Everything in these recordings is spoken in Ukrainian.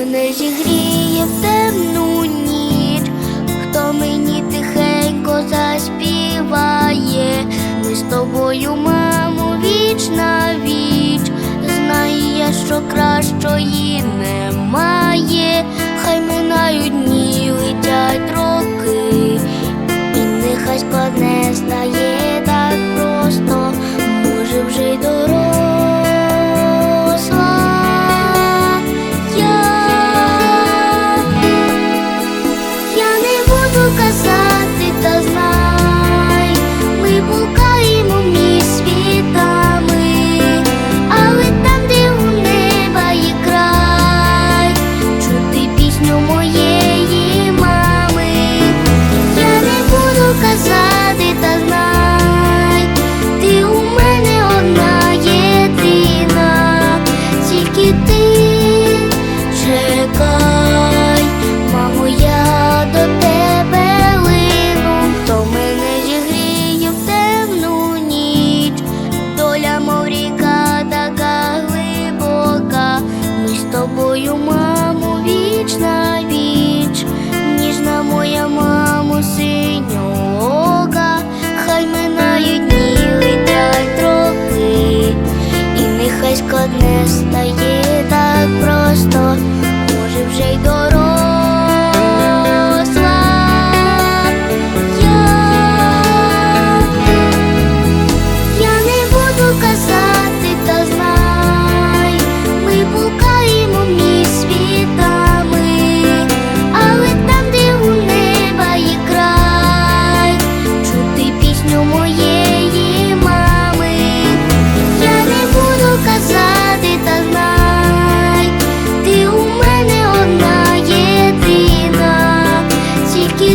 мене зігріє в темну ніч, хто мені тихенько заспіває, ми з тобою, мамо, віч на віч, знає, що кращої немає, хай минають. тобою, маму вічна віч, ніжна моя мамо, синьо.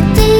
te